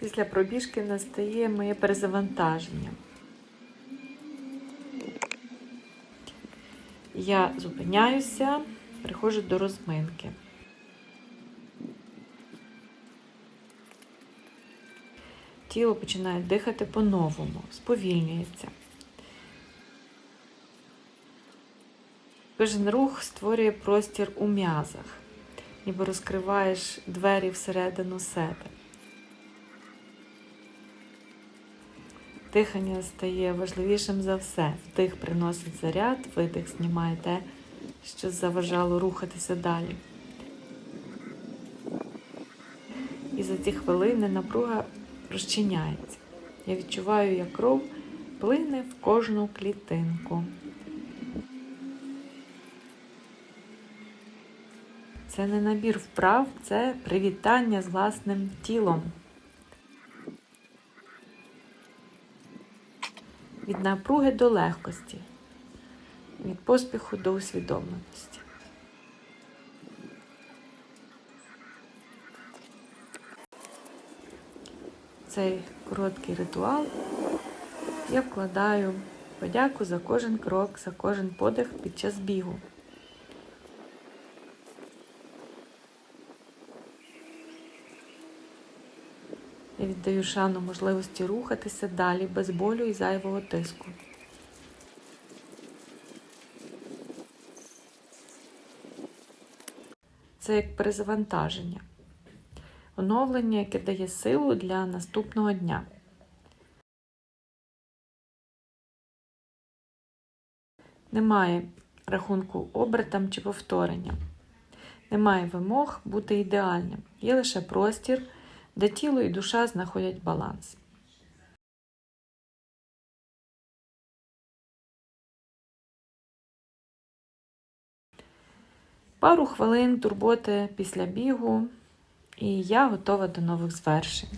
Після пробіжки настає моє перезавантаження. Я зупиняюся, приходжу до розминки. Тіло починає дихати по-новому, сповільнюється. Кожен рух створює простір у м'язах, ніби розкриваєш двері всередину себе. Дихання стає важливішим за все. Вдих приносить заряд, видих знімає те, що заважало рухатися далі. І за ці хвилини напруга розчиняється. Я відчуваю, як кров плине в кожну клітинку. Це не набір вправ, це привітання з власним тілом. Від напруги до легкості, від поспіху до усвідомленості. Цей короткий ритуал я вкладаю подяку за кожен крок, за кожен подих під час бігу. Я віддаю шану можливості рухатися далі без болю і зайвого тиску. Це як перезавантаження, оновлення, яке дає силу для наступного дня. Немає рахунку обертам чи повторенням. Немає вимог бути ідеальним. Є лише простір де тіло і душа знаходять баланс. Пару хвилин турботи після бігу, і я готова до нових звершень.